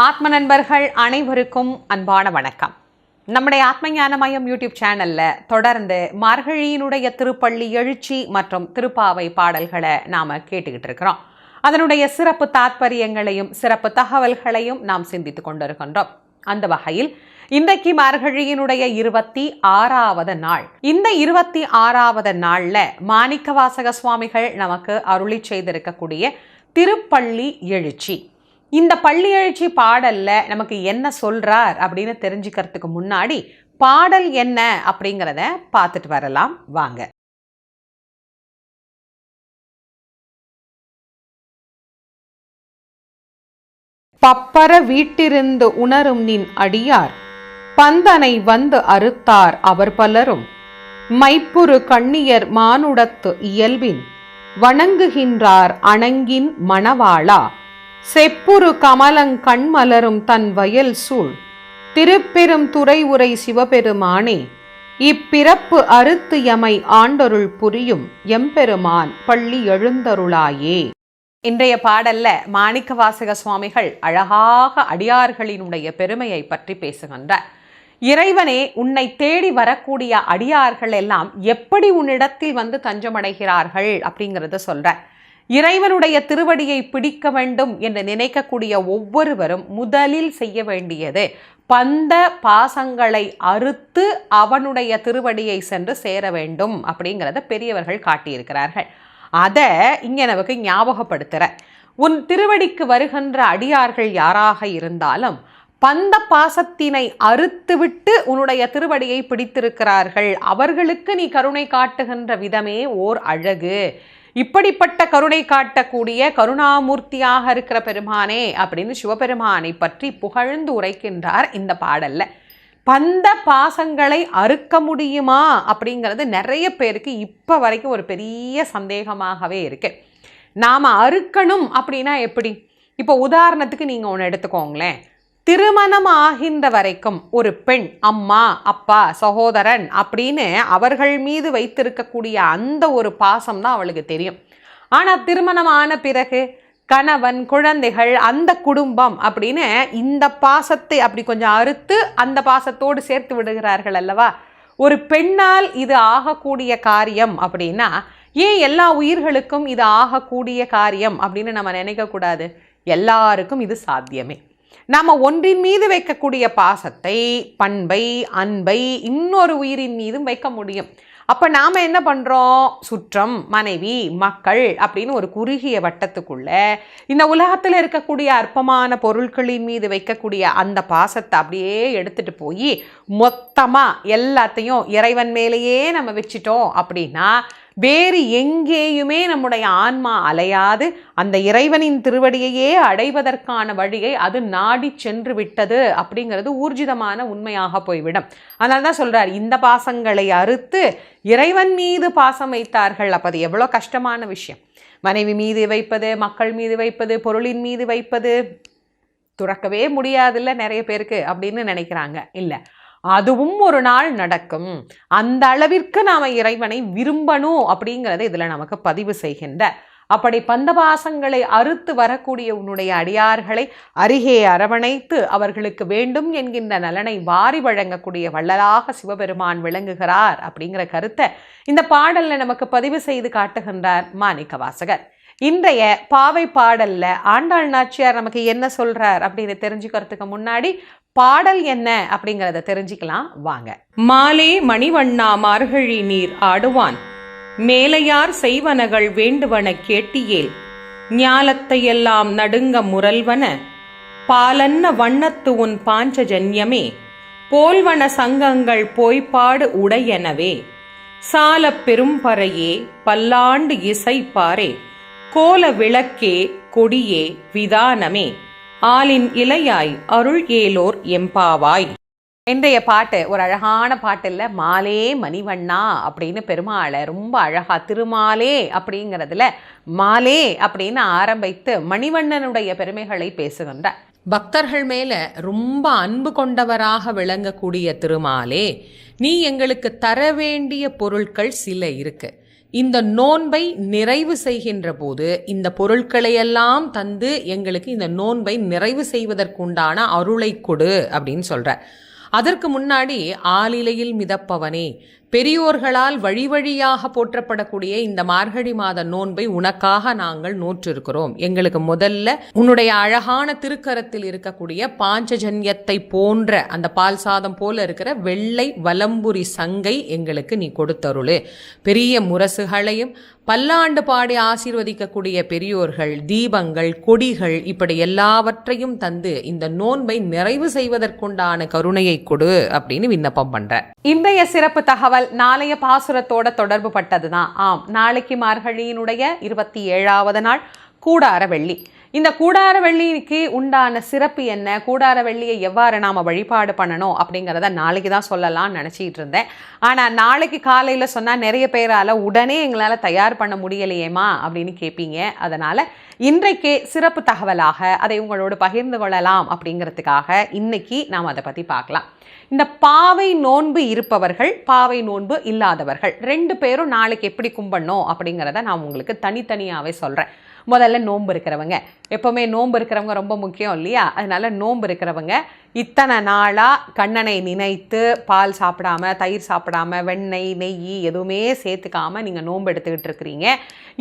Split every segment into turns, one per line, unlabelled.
ஆத்ம நண்பர்கள் அனைவருக்கும் அன்பான வணக்கம். நம்முடைய ஆத்ம ஞானமயம் யூடியூப் சேனல்ல தொடர்ந்து மார்கழியினுடைய திருப்பள்ளி எழுச்சி மற்றும் திருப்பாவை பாடல்களை நாம கேட்டுக்கிட்டு இருக்கிறோம். அதனுடைய சிறப்பு தாத்பரியங்களையும் சிறப்பு தகவல்களையும் நாம் சிந்தித்துக் கொண்டிருக்கின்றோம். அந்த வகையில் இன்றைக்கு மார்கழியினுடைய இருபத்தி ஆறாவது நாள். இந்த இருபத்தி ஆறாவது நாள்ல மாணிக்கவாசக சுவாமிகள் நமக்கு அருளி செய்திருக்கக்கூடிய திருப்பள்ளி எழுச்சி. இந்த பள்ளி எழுச்சி பாடல்ல நமக்கு என்ன சொல்றார் அப்படின்னு தெரிஞ்சுக்கிறதுக்கு முன்னாடி பாடல் என்ன அப்படிங்கிறத பார்த்துட்டு வரலாம். வாங்க. பப்பர வீட்டிருந்து உணரும் நின் அடியார் பந்தனை வந்து அறுத்தார் அவர் பலரும். மைப்புறு கண்ணியர் மானுடத்து இயல்பின் வணங்குகின்றார் அணங்கின் மணவாளா செப்புரு கமலங் கண்மலரும் தன் வயல் சூழ். திருப்பெரும் துறை உரை சிவபெருமானே இப்பிறப்பு அறுத்து எமை ஆண்டொருள் புரியும் எம்பெருமான் பள்ளி எழுந்தருளாயே. இன்றைய பாடல்ல மாணிக்க வாசக சுவாமிகள் அழகாக அடியார்களினுடைய பெருமையை பற்றி பேசுகின்றார். இறைவனே உன்னை தேடி வரக்கூடிய அடியார்கள் எல்லாம் எப்படி உன்னிடத்தில் வந்து தஞ்சமடைகிறார்கள் அப்படிங்கிறத சொல்றார். இறைவனுடைய திருவடியை பிடிக்க வேண்டும் என்று நினைக்கக்கூடிய ஒவ்வொருவரும் முதலில் செய்ய வேண்டியது பந்த பாசங்களை அறுத்து அவனுடைய திருவடியை சென்று சேர வேண்டும் அப்படிங்கிறத பெரியவர்கள் காட்டியிருக்கிறார்கள். அதை இங்கே நமக்கு ஞாபகப்படுத்துகிற உன் திருவடிக்கு வருகின்ற அடியார்கள் யாராக இருந்தாலும் பந்த பாசத்தினை அறுத்துவிட்டு உன்னுடைய திருவடியை பிடித்திருக்கிறார்கள். அவர்களுக்கு நீ கருணை காட்டுகின்ற விதமே ஓர் அழகு. இப்படிப்பட்ட கருணை காட்டக்கூடிய கருணாமூர்த்தியாக இருக்கிற பெருமானே அப்படின்னு சிவபெருமானை பற்றி புகழ்ந்து உரைக்கின்றார் இந்த பாடல்ல. பந்த பாசங்களை அறுக்க முடியுமா அப்படிங்கிறது நிறைய பேருக்கு இப்போ வரைக்கும் ஒரு பெரிய சந்தேகமாகவே இருக்கு. நாம் அறுக்கணும் அப்படின்னா எப்படி? இப்போ உதாரணத்துக்கு நீங்கள் ஒன்று எடுத்துக்கோங்களேன். திருமணம் ஆகின்ற வரைக்கும் ஒரு பெண் அம்மா அப்பா சகோதரன் அப்படின்னு அவர்கள் மீது வைத்திருக்கக்கூடிய அந்த ஒரு பாசம் தான் அவளுக்கு தெரியும். ஆனால் திருமணம் ஆன பிறகு கணவன் குழந்தைகள் அந்த குடும்பம் அப்படின்னு இந்த பாசத்தை அப்படி கொஞ்சம் அறுத்து அந்த பாசத்தோடு சேர்த்து விடுகிறார்கள் அல்லவா? ஒரு பெண்ணால் இது ஆகக்கூடிய காரியம் அப்படின்னா ஏன் எல்லா உயிர்களுக்கும் இது ஆகக்கூடிய காரியம் அப்படின்னு நம்ம நினைக்கக்கூடாது? எல்லாருக்கும் இது சாத்தியமே. நாம் ஒன்றின் மீது வைக்கக்கூடிய பாசத்தை பண்பை அன்பை இன்னொரு உயிரின் மீதும் வைக்க முடியும். அப்போ நாம் என்ன பண்ணுறோம் சுற்றம் மனைவி மக்கள் அப்படின்னு ஒரு குறுகிய வட்டத்துக்குள்ளே இந்த உலகத்தில் இருக்கக்கூடிய அற்பமான பொருட்களின் மீது வைக்கக்கூடிய அந்த பாசத்தை அப்படியே எடுத்துட்டு போய் மொத்தமாக எல்லாத்தையும் இறைவன் மேலேயே நம்ம வச்சிட்டோம் அப்படின்னா வேறு எங்கேயுமே நம்முடைய ஆன்மா அலையாது. அந்த இறைவனின் திருவடியையே அடைவதற்கான வழியை அது நாடி சென்று விட்டது அப்படிங்கிறது ஊர்ஜிதமான உண்மையாக போய்விடும். அதனால தான் சொல்கிறார் இந்த பாசங்களை அறுத்து இறைவன் மீது பாசம் வைத்தார்கள். அப்போ அது எவ்வளோ கஷ்டமான விஷயம். மனைவி மீது வைப்பது மக்கள் மீது வைப்பது பொருளின் மீது வைப்பது துறக்கவே முடியாதுல்ல நிறைய பேருக்கு அப்படின்னு நினைக்கிறாங்க. இல்லை அதுவும் ஒரு நாள் நடக்கும். அந்த அளவிற்கு நாம் இறைவனை விரும்பணும் அப்படிங்கிறத இதில் நமக்கு பதிவு செய்கின்ற. அப்படி பந்தபாசங்களை அறுத்து வரக்கூடிய உன்னுடைய அடியார்களை அருகே அரவணைத்து அவர்களுக்கு வேண்டும் என்கின்ற நலனை வாரி வழங்கக்கூடிய வள்ளலாக சிவபெருமான் விளங்குகிறார் அப்படிங்கிற கருத்தை இந்த பாடலில் நமக்கு பதிவு செய்து காட்டுகின்றார் மாணிக்க வாசகர் இன்றைய பாவை பாடல்ல ஆண்டாள் நாச்சியார் நமக்கு என்ன சொல்றார் அப்படின்னு தெரிஞ்சுக்கிறதுக்கு முன்னாடி பாடல் என்ன அப்படிங்கிறத தெரிஞ்சுக்கலாம் வாங்க. மாலே மணிவண்ணா மார்கழி நீர் ஆடுவான். மேலையார் செய்வனகள் வேண்டுவன கேட்டியேல். ஞாலத்தையெல்லாம் நடுங்க முரல்வன. பாலன்ன வண்ணத்து உன் பாஞ்சஜன்யமே போல்வன சங்கங்கள் போய்ப்பாடு உடையனவே. சாலப் பெரும்பறையே பல்லாண்டு இசைப்பாரே. கோல விளக்கே கொடியே விதானமே. ஆளின் இலையாய் அருள் ஏலோர் எம்பாவாய். இன்றைய பாட்டு ஒரு அழகான பாட்டு இல்லை மாலே மணிவண்ணா அப்படின்னு பெருமாளை ரொம்ப அழகா திருமாலே அப்படிங்கிறதுல மாலே அப்படின்னு ஆரம்பித்து மணிவண்ணனுடைய பெருமைகளை பேசுகின்றார். பக்தர்கள் மேல ரொம்ப அன்பு கொண்டவராக விளங்கக்கூடிய திருமாலே நீ எங்களுக்கு தர வேண்டிய பொருட்கள் சில இருக்கு. இந்த நோன்பை நிறைவு செய்கின்ற போது இந்த பொருட்களையெல்லாம் தந்து எங்களுக்கு இந்த நோன்பை நிறைவு செய்வதற்குண்டான அருளை கொடு அப்படின்னு சொல்கிறார் அதற்கு முன்னாடி ஆளிலையில் மிதப்பவனே பெரியோர்களால் வழி வழியாக போற்றப்படக்கூடிய இந்த மார்கழி மாத நோன்பை உனக்காக நாங்கள் நோற்றிருக்கிறோம். எங்களுக்கு முதல்ல உன்னுடைய அழகான திருக்கரத்தில் இருக்கக்கூடிய பாஞ்சஜன்யத்தை போன்ற அந்த பால் சாதம் போல இருக்கிற வெள்ளை வலம்புரி சங்கை எங்களுக்கு நீ கொடுத்தருளு. பெரிய முரசுகளையும் பல்லாண்டு பாடி ஆசீர்வதிக்கக்கூடிய பெரியோர்கள் தீபங்கள் கொடிகள் இப்படி எல்லாவற்றையும் தந்து இந்த நோன்பை நிறைவு செய்வதற்குண்டான கருணையை கொடு அப்படின்னு விண்ணப்பம் பண்ற. இன்றைய சிறப்பு தகவல் நாளைய பாசுரத்தோட தொடர்பு பட்டதுதான். ஆம் நாளைக்கு மார்கழியினுடைய இருபத்தி ஏழாவது நாள் கூடார வெள்ளி இந்த கூடார வெள்ளிக்கு உண்டான சிறப்பு என்ன? கூடார வெள்ளியை எவ்வாறு நாம் வழிபாடு பண்ணணும் அப்படிங்கிறத நாளைக்கு தான் சொல்லலாம்னு நினச்சிக்கிட்டு இருந்தேன். ஆனால் நாளைக்கு காலையில் சொன்னால் நிறைய பேரால் உடனே எங்களால் தயார் பண்ண முடியலையேம்மா அப்படின்னு கேட்பீங்க அதனால் இன்றைக்கே சிறப்பு தகவலாக அதை உங்களோடு பகிர்ந்து கொள்ளலாம் அப்படிங்கிறதுக்காக இன்னைக்கு நாம் அதை பற்றி பார்க்கலாம். இந்த பாவை நோன்பு இருப்பவர்கள் பாவை நோன்பு இல்லாதவர்கள் ரெண்டு பேரும் நாளைக்கு எப்படி கும்பிடணும் அப்படிங்கிறத நான் உங்களுக்கு தனித்தனியாகவே சொல்கிறேன் முதல்ல நோன்பு இருக்கிறவங்க. எப்போவுமே நோன்பு இருக்கிறவங்க ரொம்ப முக்கியம் இல்லையா? அதனால நோன்பு இருக்கிறவங்க இத்தனை நாளாக கண்ணனை நினைத்து பால் சாப்பிடாம தயிர் சாப்பிடாம வெண்ணெய் நெய் எதுவுமே சேர்த்துக்காமல் நீங்கள் நோன்பு எடுத்துக்கிட்டு இருக்கிறீங்க.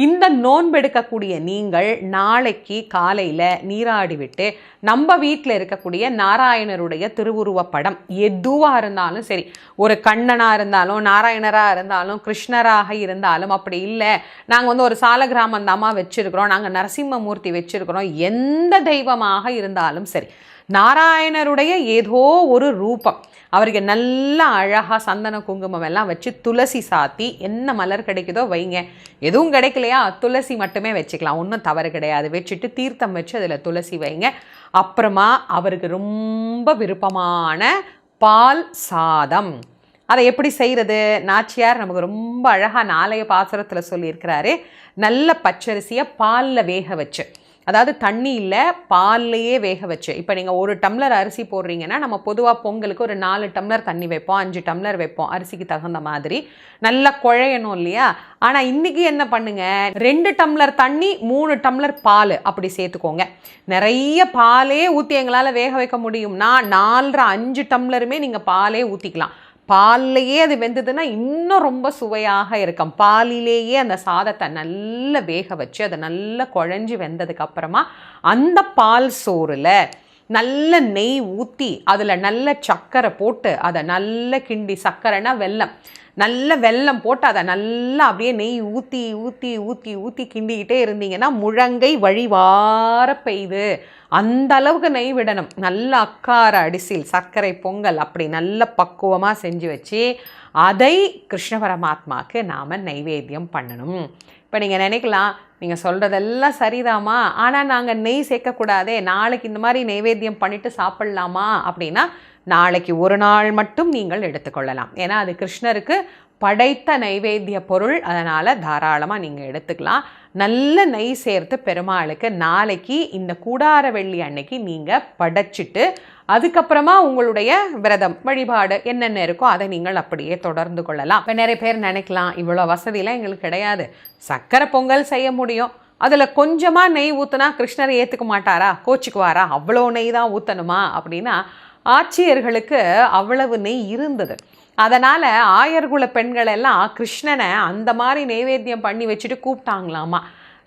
இந்த நோன்பு எடுக்கக்கூடிய நீங்கள் நாளைக்கு காலையில் நீராடி விட்டு நம்ம வீட்டில் இருக்கக்கூடிய நாராயணருடைய திருவுருவ படம் எதுவாக இருந்தாலும் சரி ஒரு கண்ணனாக இருந்தாலும் நாராயணராக இருந்தாலும் கிருஷ்ணராக இருந்தாலும் அப்படி இல்லை. நாங்கள் வந்து ஒரு சால கிராமந்தாமா வச்சுருக்கிறோம். நாங்கள் நரசிம்மமூர்த்தி வச்சுருக்கிறோம். எந்த தெய்வமாக இருந்தாலும் சரி நாராயணருடைய ஏதோ ஒரு ரூபம். அவருக்கு நல்ல அழகாக சந்தன குங்குமம் எல்லாம் வச்சு துளசி சாத்தி என்ன மலர் கிடைக்குதோ வைங்க. எதுவும் கிடைக்கலையா? துளசி மட்டுமே வச்சுக்கலாம். ஒன்றும் தவறு கிடையாது. வச்சுட்டு தீர்த்தம் வச்சு அதில் துளசி வைங்க. அப்புறமா அவருக்கு ரொம்ப விருப்பமான பால் சாதம். அதை எப்படி செய்கிறது நாச்சியார் நமக்கு ரொம்ப அழகாக நாளைய பாசுரத்தில் சொல்லியிருக்கிறாரு. நல்ல பச்சரிசியை பாலில் வேக வச்சு. அதாவது தண்ணியில் பால்லையே வேக வச்சு. இப்போ நீங்கள் ஒரு டம்ளர் அரிசி போடுறீங்கன்னா நம்ம பொதுவாக பொங்கலுக்கு ஒரு நாலு டம்ளர் தண்ணி வைப்போம் அஞ்சு டம்ளர் வைப்போம் அரிசிக்கு தகுந்த மாதிரி. நல்லா குழையணும் இல்லையா? ஆனால் இன்றைக்கி என்ன பண்ணுங்கள் ரெண்டு டம்ளர் தண்ணி மூணு டம்ளர் பால் அப்படி சேர்த்துக்கோங்க. நிறைய பாலே ஊற்றி எங்களால் வேக வைக்க முடியும்னா நாலரை அஞ்சு டம்ளருமே நீங்கள் பாலே ஊற்றிக்கலாம் பால்லையே அது வெந்ததுன்னா இன்னும் ரொம்ப சுவையாக இருக்கும். பாலிலேயே அந்த சாதத்தை நல்லா வேக வச்சு அதை நல்லா குழஞ்சி வெந்ததுக்கு அப்புறமா அந்த பால் சோறில் நல்ல நெய் ஊற்றி அதில் நல்ல சர்க்கரை போட்டு அதை நல்ல கிண்டி சர்க்கரைனா வெல்லம். நல்ல வெல்லம் போட்டு அதை நல்லா அப்படியே நெய் ஊற்றி ஊற்றி ஊற்றி ஊற்றி கிண்டிக்கிட்டே இருந்தீங்கன்னா முழங்கை வழிவார பெய்து. அந்த அளவுக்கு நெய் விடணும். நல்ல அக்கார அடிசில் சர்க்கரை பொங்கல் அப்படி நல்ல பக்குவமாக செஞ்சு வச்சு அதை கிருஷ்ண பரமாத்மாவுக்கு நாம் நைவேத்தியம் பண்ணணும். இப்போ நீங்கள் நினைக்கலாம் நீங்கள் சொல்கிறதெல்லாம் சரிதாம்மா. ஆனால் நாங்கள் நெய் சேர்க்கக்கூடாதே. நாளைக்கு இந்த மாதிரி நைவேத்தியம் பண்ணிவிட்டு சாப்பிட்லாமா? அப்படின்னா நாளைக்கு ஒரு நாள் மட்டும் நீங்கள் எடுத்துக்கொள்ளலாம். ஏன்னா அது கிருஷ்ணருக்கு படைத்த நைவேத்திய பொருள். அதனால் தாராளமாக நீங்கள் எடுத்துக்கலாம். நல்ல நெய் சேர்த்து பெருமாளுக்கு நாளைக்கு இந்த கூடார வெள்ளி அன்னைக்கு நீங்கள் படைச்சிட்டு அதுக்கப்புறமா உங்களுடைய விரதம் வழிபாடு என்னென்ன இருக்கோ அதை நீங்கள் அப்படியே தொடர்ந்து கொள்ளலாம். இப்போ நிறைய பேர் நினைக்கலாம் இவ்வளோ வசதியெலாம் எங்களுக்கு கிடையாது. சக்கரை பொங்கல் செய்ய முடியும். அதில் கொஞ்சமாக நெய் ஊற்றுனா கிருஷ்ணரை ஏற்றுக்க மாட்டாரா? கோச்சிக்குவாரா? அவ்வளோ நெய் தான் ஊற்றணுமா அப்படின்னா ஆட்சியர்களுக்கு அவ்வளவு நெய் இருந்தது. அதனால் ஆயர்குல பெண்கள் எல்லாம் கிருஷ்ணனை அந்த மாதிரி நைவேத்தியம் பண்ணி வச்சுட்டு கூப்பிட்டாங்களாமா?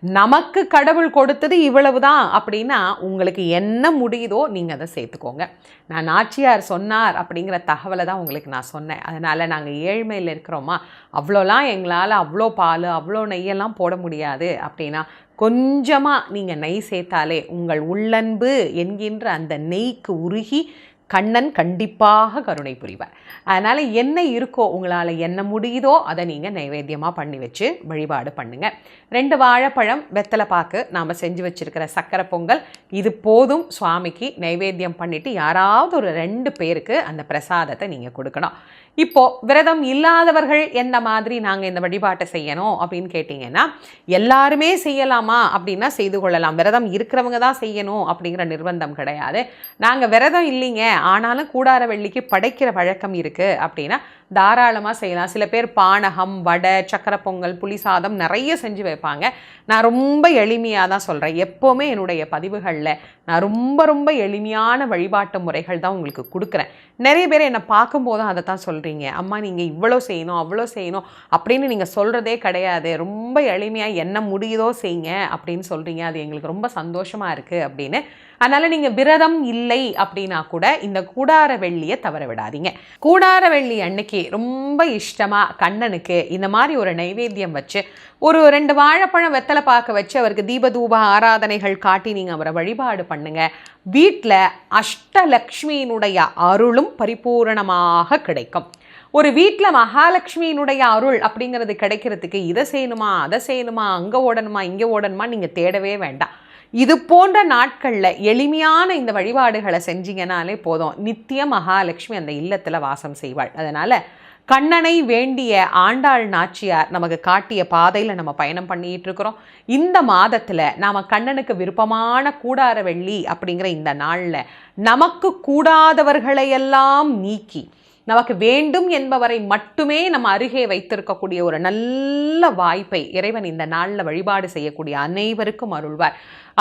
நமக்கு கடவுள் கொடுத்தது இவ்வளவு தான் அப்படின்னா உங்களுக்கு என்ன முடியுதோ நீங்கள் அதை சேர்த்துக்கோங்க. நான் நாச்சியார் சொன்னார் அப்படிங்கிற தகவலை தான் உங்களுக்கு நான் சொன்னேன். அதனால் நாங்கள் ஏழ்மையில் இருக்கிறோமா? அவ்வளோலாம் எங்களால் அவ்வளோ பால் அவ்வளோ நெய்யெல்லாம் போட முடியாது அப்படின்னா கொஞ்சமாக நீங்கள் நெய் சேர்த்தாலே உங்கள் உள்ளன்பு என்கின்ற அந்த நெய்க்கு உருகி கண்ணன் கண்டிப்பாக கருணை புரிவார். அதனால் என்ன இருக்கோ உங்களால் என்ன முடியுதோ அதை நீங்கள் நைவேத்தியமாக பண்ணி வச்சு வழிபாடு பண்ணுங்கள் ரெண்டு வாழைப்பழம் வெத்தலை பாக்கு நாம் செஞ்சு வச்சுருக்கிற சக்கரை பொங்கல் இது போதும் சுவாமிக்கு. நைவேத்தியம் பண்ணிவிட்டு யாராவது ஒரு ரெண்டு பேருக்கு அந்த பிரசாதத்தை நீங்கள் கொடுக்கணும். இப்போது விரதம் இல்லாதவர்கள் என்ன மாதிரி நாங்கள் இந்த வழிபாட்டை செய்யணும் அப்படின்னு கேட்டிங்கன்னா எல்லாருமே செய்யலாமா அப்படின்னா செய்து கொள்ளலாம். விரதம் இருக்கிறவங்க தான் செய்யணும் அப்படிங்கிற நிர்பந்தம் கிடையாது. நாங்கள் விரதம் இல்லைங்க ஆனாலும் கூடார வெள்ளிக்கு படைக்கிற வழக்கம் இருக்குது அப்படின்னா தாராளமாக செய்யலாம். சில பேர் பானகம் வடை சக்கரை பொங்கல் புளி சாதம் நிறைய செஞ்சு வைப்பாங்க. நான் ரொம்ப எளிமையாக தான் சொல்கிறேன் எப்போவுமே என்னுடைய பதிவுகளில் நான் ரொம்ப ரொம்ப எளிமையான வழிபாட்டு முறைகள் தான் உங்களுக்கு கொடுக்குறேன். நிறைய பேர் என்னை பார்க்கும்போதும் அதை தான் சொல்கிறீங்க அம்மா நீங்கள் இவ்வளோ செய்யணும் அவ்வளோ செய்யணும் அப்படின்னு நீங்கள் சொல்கிறதே கிடையாது. ரொம்ப எளிமையாக என்ன முடியுதோ செய்யுங்க அப்படின்னு சொல்கிறீங்க அது எங்களுக்கு ரொம்ப சந்தோஷமாக இருக்குது அப்படின்னு. அதனால் நீங்கள் விரதம் இல்லை அப்படின்னா கூட இந்த கூடார வெள்ளியை தவற விடாதீங்க. கூடார வெள்ளி அன்னைக்கு ரொம்ப இஷ்டமாக கண்ணனுக்கு இந்த மாதிரி ஒரு நைவேத்தியம் வச்சு ஒரு ரெண்டு வாழைப்பழம் வெத்தலை பார்க்க வச்சு அவருக்கு தீபதூப ஆராதனைகள் காட்டி நீங்கள் அவரை வழிபாடு பண்ணுங்க. வீட்டில் அஷ்டலக்ஷ்மியினுடைய அருளும் பரிபூரணமாக கிடைக்கும். ஒரு வீட்டில் மகாலட்சுமியினுடைய அருள் அப்படிங்கிறது கிடைக்கிறதுக்கு இதை செய்யணுமா அதை செய்யணுமா அங்கே ஓடணுமா இங்கே ஓடணுமா நீங்கள் தேடவே வேண்டாம். இது போன்ற நாட்களில் எளிமையான இந்த வழிபாடுகளை செஞ்சீங்கனாலே போதும். நித்திய மகாலட்சுமி அந்த இல்லத்தில் வாசம் செய்வாள். அதனால் கண்ணனை வேண்டிய ஆண்டாள் நாச்சியார் நமக்கு காட்டிய பாதையில் நம்ம பயணம் பண்ணிட்டு இருக்கிறோம். இந்த மாதத்தில் நாம் கண்ணனுக்கு விருப்பமான கூடார வெள்ளி அப்படிங்கிற இந்த நாளில் நமக்கு கூடாதவர்களையெல்லாம் நீக்கி நமக்கு வேண்டும் என்பவரை மட்டுமே நம்ம அருகே வைத்திருக்கக்கூடிய ஒரு நல்ல வாய்ப்பை இறைவன் இந்த நாளில் வழிபாடு செய்யக்கூடிய அனைவருக்கும் அருள்வார்.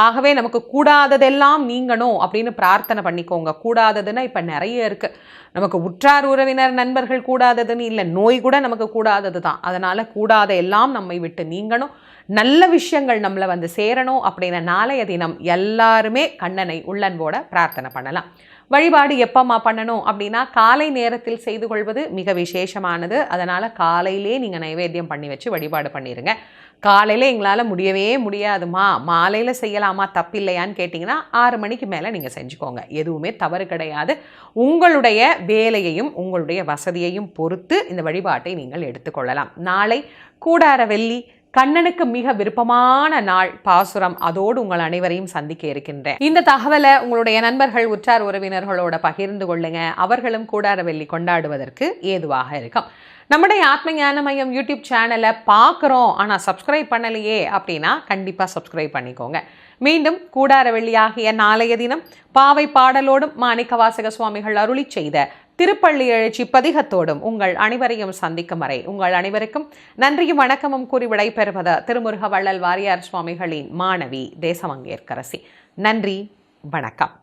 ஆகவே நமக்கு கூடாததெல்லாம் நீங்கணும் அப்படின்னு பிரார்த்தனை பண்ணிக்கோங்க. கூடாததுன்னா இப்போ நிறைய இருக்குது நமக்கு உற்றார் உறவினர் நண்பர்கள் கூடாததுன்னு இல்லை நோய் கூட நமக்கு கூடாதது தான். அதனால் கூடாத எல்லாம் நம்மை விட்டு நீங்கணும். நல்ல விஷயங்கள் நம்மளை வந்து சேரணும் அப்படின்னு நாளைய தினம் எல்லாருமே கண்ணனை உள்ளன்போட பிரார்த்தனை பண்ணலாம். வழிபாடு எப்போம்மா பண்ணணும் அப்படின்னா காலை நேரத்தில் செய்து கொள்வது மிக விசேஷமானது. அதனால் காலையிலே நீங்கள் நைவேத்தியம் பண்ணி வச்சு வழிபாடு பண்ணிடுங்க காலையில் எங்களால் முடியவே முடியாதுமா. மாலையில் செய்யலாமா? தப்பில்லையான்னு கேட்டிங்கன்னா ஆறு மணிக்கு மேலே நீங்கள் செஞ்சுக்கோங்க. எதுவுமே தவறு கிடையாது. உங்களுடைய வேலையையும் உங்களுடைய வசதியையும் பொறுத்து இந்த வழிபாட்டை நீங்கள் எடுத்துக்கொள்ளலாம். நாளை கூடார வெள்ளி கண்ணனுக்கு மிக விருப்பமான நாள் பாசுரம். அதோடு உங்கள் அனைவரையும் சந்திக்க இருக்கின்றேன். இந்த தகவலை உங்களுடைய நண்பர்கள் உற்றார் உறவினர்களோட பகிர்ந்து கொள்ளுங்க. அவர்களும் கூடார வெள்ளி கொண்டாடுவதற்கு ஏதுவாக இருக்கும். நம்முடைய ஆத்ம ஞான மையம் யூடியூப் சேனலை பார்க்குறோம் ஆனால் சப்ஸ்கிரைப் பண்ணலையே அப்படின்னா கண்டிப்பாக சப்ஸ்கிரைப் பண்ணிக்கோங்க. மீண்டும் கூடார வெள்ளியாகிய நாளைய தினம் பாவை பாடலோடும் மாணிக்க வாசக சுவாமிகள் அருளி செய்த திருப்பள்ளி எழுச்சி பதிகத்தோடும் உங்கள் அனைவரையும் சந்திக்கும் வரை உங்கள் அனைவருக்கும் நன்றியும் வணக்கமும் கூறி விடைபெறுவது திருமுருக வள்ளல் வாரியார் சுவாமிகளின் மாணவி தேசமங்கேற்கரசி. நன்றி வணக்கம்.